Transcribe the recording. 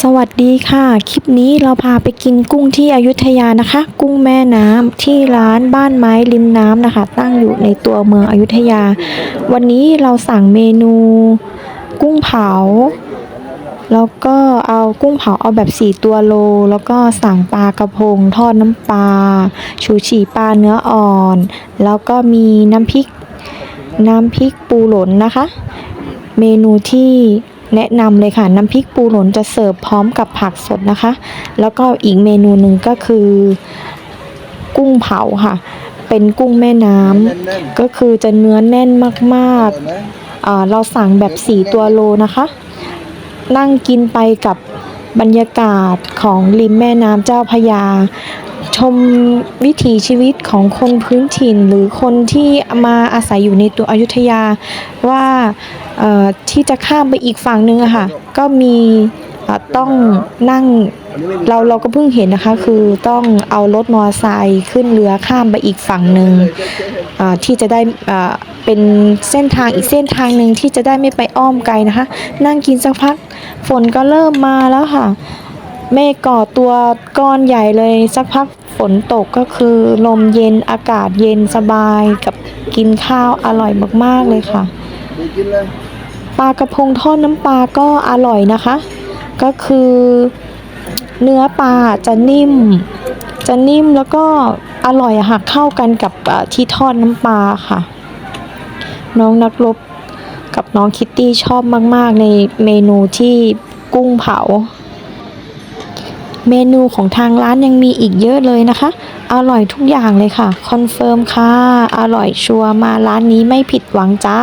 สวัสดีค่ะ คลิปนี้เราพาไปกินกุ้งที่อยุธยานะคะ กุ้งแม่น้ำที่ร้านบ้านไม้ริมน้ำนะคะ ตั้งอยู่ในตัวเมืองอยุธยา วันนี้เราสั่งเมนู กุ้งเผา แล้วก็เอากุ้งเผาเอาแบบ4ตัวโล แล้วก็สั่งปลากระพง ทอดน้ำปลาชูชีปลาเนื้ออ่อน แล้วก็มีน้ำพริก น้ำพริกปูหล่นนะคะ เมนูที่ แนะนำเลยค่ะ น้ำพริกปูหล่นจะเสิร์ฟพร้อมกับผักสดนะคะ แล้วก็อีกเมนูหนึ่งก็คือ กุ้งเผาค่ะ เป็นกุ้งแม่น้ำก็คือจะเนื้อแน่นมากๆอ่าเราสั่งแบบ4ตัวโลนะคะ นั่งกินไปกับบรรยากาศของริมแม่น้ำเจ้าพระยา ชมวิถีชีวิตของคนพื้นถิ่น หรือคนที่มาอาศัยอยู่ในตัวอยุธยาว่าที่จะข้ามไปอีกฝั่งนึงอะค่ะก็มีต้องนั่งเราเราก็เพิ่งเห็นนะคะ คือต้องเอารถมอเตอร์ไซค์ขึ้นเรือข้ามไปอีกฝั่งหนึ่งที่จะได้เป็นเส้นทางอีกเส้นทางหนึ่งที่จะได้ไม่ไปอ้อมไกลนะคะ นั่งกินสักพักฝนก็เริ่มมาแล้วค่ะเมฆก่อตัวก้อนใหญ่เลยสักพัก นตกก็คือลมเย็นอากาศเย็นสบายกับกินข้าวอร่อยมากๆเลยค่ะปลากระพงทอดน้ำปลาก็อร่อยนะคะ ก็คือเนื้อปลาจะนิ่ม จะนิ่มแล้วก็อร่อยอะค่ะเข้ากันกับที่ทอดน้ำปลาค่ะ น้องนักรบกับน้องคิตตี้ชอบมาก ๆ ในเมนูที่กุ้งเผา เมนูของทางร้านยังมีอีกเยอะเลยนะคะ อร่อยทุกอย่างเลยค่ะ คอนเฟิร์มค่ะ อร่อยชัวร์มาร้านนี้ไม่ผิดหวังจ้า